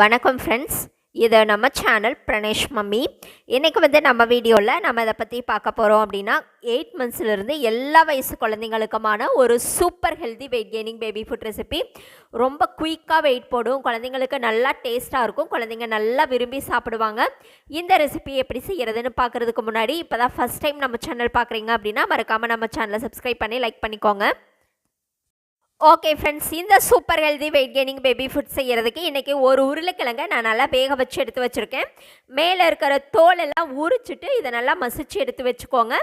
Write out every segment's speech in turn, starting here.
வணக்கம் ஃப்ரெண்ட்ஸ் இது நம்ம சேனல் பிரணேஷ் மம்மி இன்றைக்கி வந்து நம்ம வீடியோவில் நம்ம இதை பற்றி பார்க்க போகிறோம் அப்படின்னா எயிட் மந்த்ஸ்லேருந்து எல்லா வயசு குழந்தைங்களுக்குமான ஒரு super healthy weight gaining baby food recipe ரொம்ப குயிக்காக வெயிட் போடும். குழந்தைங்களுக்கு நல்லா டேஸ்ட்டாக இருக்கும். குழந்தைங்க நல்லா விரும்பி சாப்பிடுவாங்க. இந்த ரெசிபி எப்படி செய்கிறதுன்னு பார்க்குறதுக்கு முன்னாடி இப்போ தான் ஃபஸ்ட் டைம் நம்ம சேனல் பார்க்குறீங்க அப்படின்னா மறக்காமல் நம்ம சேனலை சப்ஸ்கிரைப் பண்ணி லைக் பண்ணிக்கோங்க. ஓகே ஃப்ரெண்ட்ஸ் இந்த super healthy weight gaining baby food செய்கிறதுக்கு இன்றைக்கி ஒரு உருளைக்கிழங்கை நான் நல்லா வேக வச்சு எடுத்து வச்சுருக்கேன். மேலே இருக்கிற தோலெல்லாம் உரிச்சிட்டு இதை நல்லா மசிச்சு எடுத்து வச்சுக்கோங்க.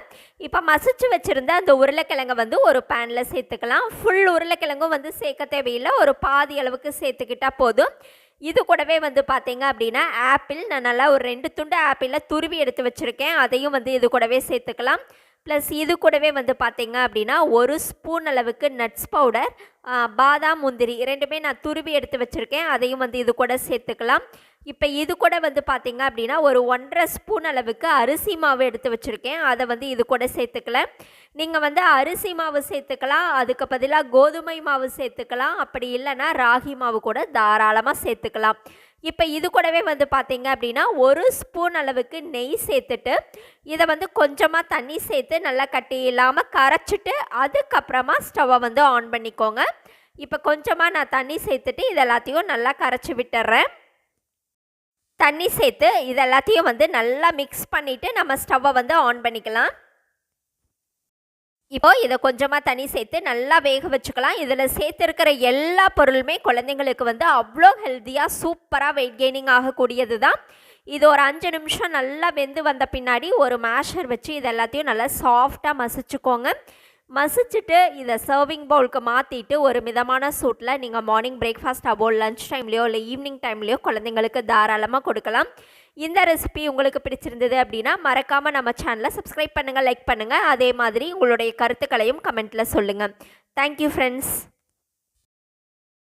இப்போ மசிச்சு வச்சுருந்த அந்த உருளைக்கிழங்கை வந்து ஒரு பேனில் சேர்த்துக்கலாம். ஃபுல் உருளைக்கிழங்கும் வந்து சேர்க்க தேவையில்லை. ஒரு பாதி அளவுக்கு சேர்த்துக்கிட்டால் போதும். இது கூடவே வந்து பார்த்தீங்க அப்படின்னா ஆப்பிள் நான் நல்லா ஒரு ரெண்டு துண்டு ஆப்பிளில் துருவி எடுத்து வச்சுருக்கேன். அதையும் வந்து இது கூடவே சேர்த்துக்கலாம். ப்ளஸ் இது கூடவே வந்து பார்த்தீங்க அப்படின்னா ஒரு ஸ்பூன் அளவுக்கு நட்ஸ் பவுடர் பாதாம் முந்திரி ரெண்டுமே நான் துருவி எடுத்து வச்சுருக்கேன். அதையும் வந்து இது கூட சேர்த்துக்கலாம். இப்போ இது கூட வந்து பார்த்தீங்க அப்படின்னா ஒரு ஒன்றரை ஸ்பூன் அளவுக்கு அரிசி மாவு எடுத்து வச்சுருக்கேன். அதை வந்து இது கூட சேர்த்துக்கல. நீங்கள் வந்து அரிசி மாவு சேர்த்துக்கலாம். அதுக்கு பதிலாக கோதுமை மாவு சேர்த்துக்கலாம். அப்படி இல்லைன்னா ராகி மாவு கூட தாராளமாக சேர்த்துக்கலாம். இப்போ இது கூடவே வந்து பார்த்தீங்க அப்படின்னா ஒரு ஸ்பூன் அளவுக்கு நெய் சேர்த்துட்டு இதை வந்து கொஞ்சமாக தண்ணி சேர்த்து நல்லா கட்டி இல்லாமல் கரைச்சிட்டு அதுக்கப்புறமா ஸ்டவ்வை வந்து ஆன் பண்ணிக்கோங்க. இப்போ கொஞ்சமாக நான் தண்ணி சேர்த்துட்டு இது எல்லாத்தையும் நல்லா கரைச்சி விட்டுறேன். தண்ணி சேர்த்து இது எல்லாத்தையும் வந்து நல்லா மிக்ஸ் பண்ணிவிட்டு நம்ம ஸ்டவ்வை வந்து ஆன் பண்ணிக்கலாம். இப்போ இதை கொஞ்சமாக தண்ணி சேர்த்து நல்லா வேக வச்சுக்கலாம். இதில் சேர்த்துருக்கிற எல்லா பொருளுமே குழந்தைங்களுக்கு வந்து அவ்வளோ ஹெல்த்தியாக சூப்பராக வெயிட் கெய்னிங் ஆகக்கூடியது தான் இது ஒரு அஞ்சு நிமிஷம் நல்லா வெந்து வந்த பின்னாடி ஒரு மேஷர் வச்சு இது எல்லாத்தையும் நல்லா சாஃப்டாக மசிச்சுக்கோங்க. மசிச்சுட்டு இதை சர்விங் பவுலுக்கு மாற்றிட்டு ஒரு மிதமான சூட்டில் நீங்கள் மார்னிங் பிரேக்ஃபாஸ்ட் அபோ லஞ்ச் டைம்லேயோ இல்லை ஈவினிங் டைம்லேயோ குழந்தைங்களுக்கு தாராளமாக கொடுக்கலாம். இந்த ரெசிபி உங்களுக்கு பிடிச்சிருந்தது அப்படின்னா மறக்காமல் நம்ம சேனலை சப்ஸ்கிரைப் பண்ணுங்கள் லைக் பண்ணுங்கள் அதே மாதிரி உங்களுடைய கருத்துக்களையும் கமெண்ட்டில் சொல்லுங்கள் தேங்க்யூ ஃப்ரெண்ட்ஸ்